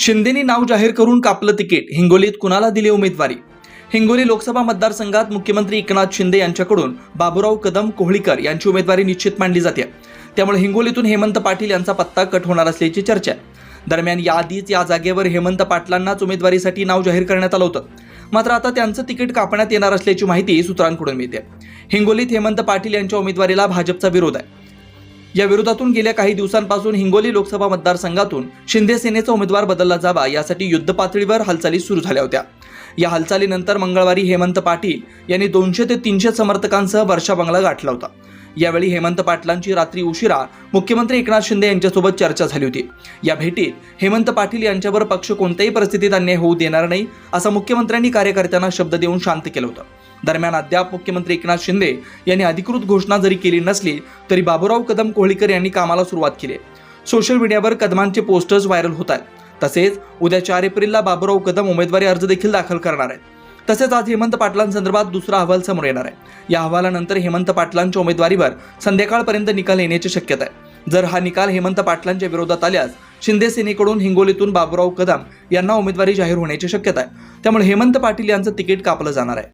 शिंदेनी नाव जाहीर करून कापलं तिकीट. हिंगोलीत कुणाला दिली उमेदवारी? हिंगोली लोकसभा मतदारसंघात मुख्यमंत्री एकनाथ शिंदे यांच्याकडून बाबुराव कदम कोहळीकर यांची उमेदवारी निश्चित मांडली जाते. त्यामुळे हिंगोलीतून हेमंत पाटील यांचा पत्ता कट होणार असल्याची चर्चा आहे. दरम्यान याआधीच या जागेवर हेमंत पाटलांनाच उमेदवारीसाठी नाव जाहीर करण्यात आलं होतं. मात्र आता त्यांचं तिकीट कापण्यात येणार असल्याची माहिती सूत्रांकडून मिळते. हिंगोलीत हेमंत पाटील यांच्या उमेदवारीला भाजपचा विरोध आहे. या विरोधातून गेल्या काही दिवसांपासून हिंगोली लोकसभा मतदारसंघातून शिंदे सेनेचा उमेदवार बदलला जावा यासाठी युद्ध पातळीवर हालचाली सुरू झाल्या होत्या. या हालचालीनंतर मंगळवारी हेमंत पाटील यांनी दोनशे ते तीनशे समर्थकांसह वर्षा बंगला गाठला होता. यावेळी हेमंत पाटलांची रात्री उशिरा मुख्यमंत्री एकनाथ शिंदे यांच्यासोबत चर्चा झाली होती. या भेटीत हेमंत पाटील यांच्यावर पक्ष कोणत्याही परिस्थितीत अन्याय होऊ देणार नाही असा मुख्यमंत्र्यांनी कार्यकर्त्यांना शब्द देऊन शांत केलं होतं. दरम्यान अद्याप मुख्यमंत्री एकनाथ शिंदे यांनी अधिकृत घोषणा जरी केली नसली तरी बाबुराव कदम कोहळीकर यांनी कामाला सुरुवात केली. सोशल मीडियावर कदमांचे पोस्टर्स व्हायरल होत आहेत. तसेच उद्या चार एप्रिलला बाबुराव कदम उमेदवारी अर्ज देखील दाखल करणार आहेत. तसेच आज हेमंत पाटलांसंदर्भात दुसरा अहवाल समोर येणार आहे. या अहवालानंतर हेमंत पाटलांच्या उमेदवारीवर संध्याकाळपर्यंत निकाल येण्याची शक्यता आहे. जर हा निकाल हेमंत पाटलांच्या विरोधात आल्यास शिंदे सेनेकडून हिंगोलीतून बाबुराव कदम यांना उमेदवारी जाहीर होण्याची शक्यता आहे. त्यामुळे हेमंत पाटील यांचं तिकीट कापलं जाणार आहे.